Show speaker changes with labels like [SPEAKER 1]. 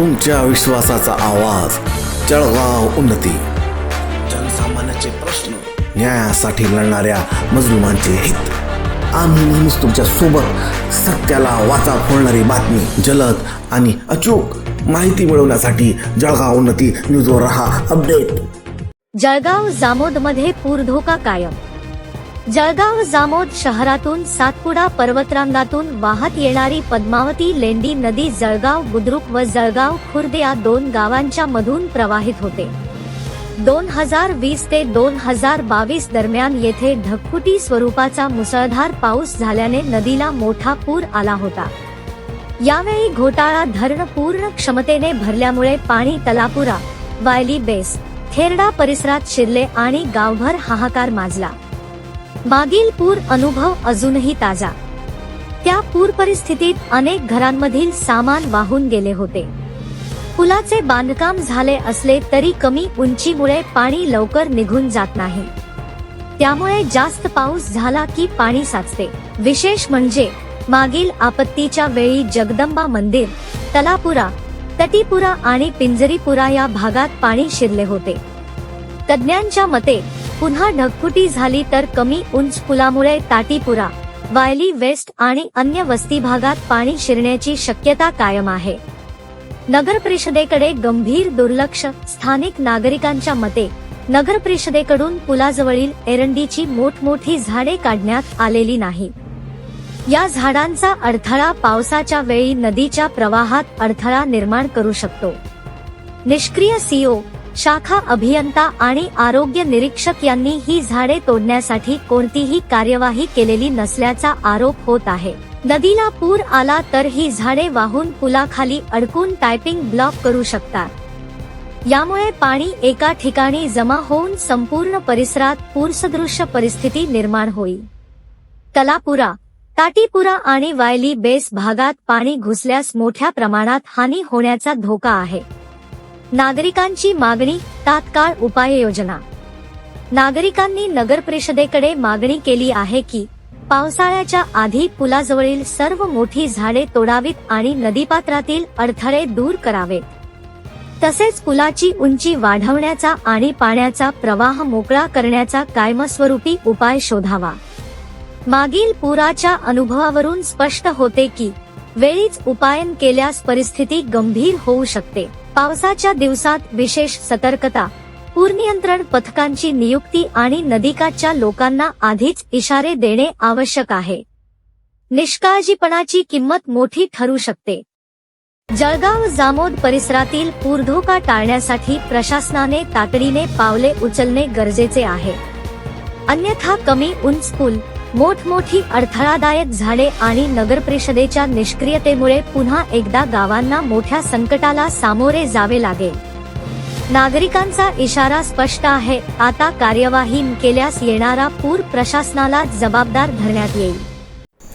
[SPEAKER 1] तुमच्या विश्वासाचा आवाज. जळगाव उन्नती. जनसामान्याचे प्रश्न न्यायासाठी लढणाऱ्या मजलुमांचे हित. आम्ही नेहमीच तुमच्यासोबत सत्याला वाचा फोडणारी बातमी जलद आणि अचूक माहिती मिळवण्यासाठी जळगाव उन्नती न्यूजवर रहा अपडेट.
[SPEAKER 2] जळगाव जामोदमध्ये पूरधोका कायम. जळगाव जामोद शहरातून सातपुडा पर्वतरांगातून वाहत येणारी पद्मावती लेंडी नदी जळगाव बुद्रुक व जळगाव खुर्द या दोन गावांच्या मधून प्रवाहित होते. दोन हजार वीस ते दोन हजार बावीस दरम्यान येथे ढकफुटी स्वरूपाचा मुसळधार पाऊस झाल्याने नदीला मोठा पूर आला होता. यावेळी घोटाळा धरण पूर्ण क्षमतेने भरल्यामुळे पाणी तलापुरा वायली बेस खेरडा परिसरात शिरले आणि गावभर हाहाकार माजला. मागील पूर अनुभव अजूनही ताजा. त्या पूर परिस्थितीत अनेक घरांमधील सामान वाहून गेले होते. पुलाचे बांधकाम झाले असले तरी कमी उंचीमुळे पाणी लवकर निघून जात नाही. त्यामुळे जास्त पाऊस झाला की पाणी साचते. विशेष म्हणजे मागील आपत्तीच्या वेळी जगदंबा मंदिर तलापुरा तटीपुरा आणि पिंजरीपुरा या भागात पाणी शिरले होते. तज्ज्ञांच्या मते पुन्हा ढगफुटी झाली तर कमी उंच पुलामुळे ताटीपुरा वायली वेस्ट आणि अन्य वस्ती भागात पाणी शिरण्याची शक्यता कायम आहे. नगर परिषदेकडे गंभीर दुर्लक्ष स्थानिक नागरिकांच्या मते नगर परिषदेकडून पुलाजवळील एरंडीची मोठमोठी झाडे काढण्यात आलेली नाही. या झाडांचा अडथळा पावसाच्या वेळी नदीच्या प्रवाहात अडथळा निर्माण करू शकतो. निष्क्रिय सीओ शाखा अभियंता आणि आरोग्य निरीक्षक यांनी ही झाडे तोडण्यासाठी कोणतीही कार्यवाही केलेली नसल्याचा आरोप होत आहे. नदीला पूर आला तर ही झाडे वाहून पुलाखाली अडकून टायपिंग ब्लॉक करू शकतात. यामुळे पाणी एका ठिकाणी जमा होऊन संपूर्ण परिसरात पूरसदृश्य परिस्थिती निर्माण होईल. तलापुरा ताटीपुरा आणि वायली बेस भागात पाणी घुसल्यास मोठ्या प्रमाणात हानी होण्याचा धोका आहे. नागरिकांची मागणी तात्काळ उपाययोजना. नागरिकांनी नगर परिषदेकडे मागणी केली आहे की पावसाळ्याच्या आधी पुलाजवळील सर्व मोठी झाडे तोडावीत आणि नदीपात्रातील अडथळे दूर करावेत. तसेच पुलाची उंची वाढवण्याचा आणि पाण्याचा प्रवाह मोकळा करण्याचा कायमस्वरूपी उपाय शोधावा. मागील पुराच्या अनुभवावरून स्पष्ट होते की वेळीच उपायन केल्यास परिस्थिती गंभीर होऊ शकते. पावसाच्या दिवसात विशेष सतर्कता पूरनियंत्रण पथकांची नियुक्ती आणि नदीकाठच्या लोकांना आधीच इशारे देणे आवश्यक आहे. निष्काळजीपणाची किंमत मोठी ठरू शकते. जळगाव जामोद परिसरातील पूरधोका टाळण्यासाठी प्रशासनाने तातडीने पावले उचलणे गरजेचे आहे. अन्यथा कमी उंच पूल मोठमोठी अडथळादायक झाडे आणि नगर परिषदेच्या निष्क्रियतेमुळे पुन्हा एकदा गावांना मोठ्या संकटाला सामोरे जावे लागेल. नागरिकांचा इशारा स्पष्ट आहे. आता कार्यवाही केल्यास येणारा पूर प्रशासनाला जबाबदार धरण्यात येईल.